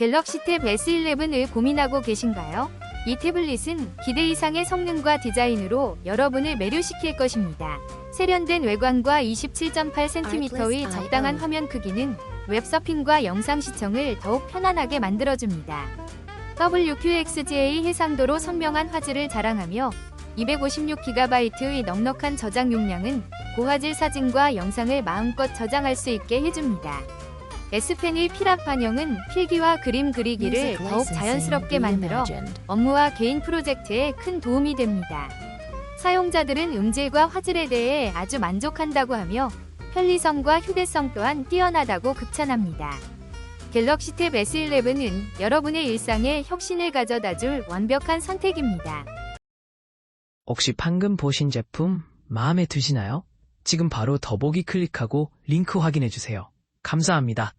갤럭시 탭 S11을 고민하고 계신가요? 이 태블릿은 기대 이상의 성능과 디자인으로 여러분을 매료시킬 것입니다. 세련된 외관과 27.8cm의 적당한 화면 크기는 웹서핑과 영상 시청을 더욱 편안하게 만들어줍니다. WQXGA 해상도로 선명한 화질을 자랑하며 256GB의 넉넉한 저장 용량은 고화질 사진과 영상을 마음껏 저장할 수 있게 해줍니다. S펜의 필압 반영은 필기와 그림 그리기를 더욱 자연스럽게 만들어 업무와 개인 프로젝트에 큰 도움이 됩니다. 사용자들은 음질과 화질에 대해 아주 만족한다고 하며 편리성과 휴대성 또한 뛰어나다고 극찬합니다. 갤럭시 탭 S11은 여러분의 일상에 혁신을 가져다 줄 완벽한 선택입니다. 혹시 방금 보신 제품 마음에 드시나요? 지금 바로 더보기 클릭하고 링크 확인해 주세요. 감사합니다.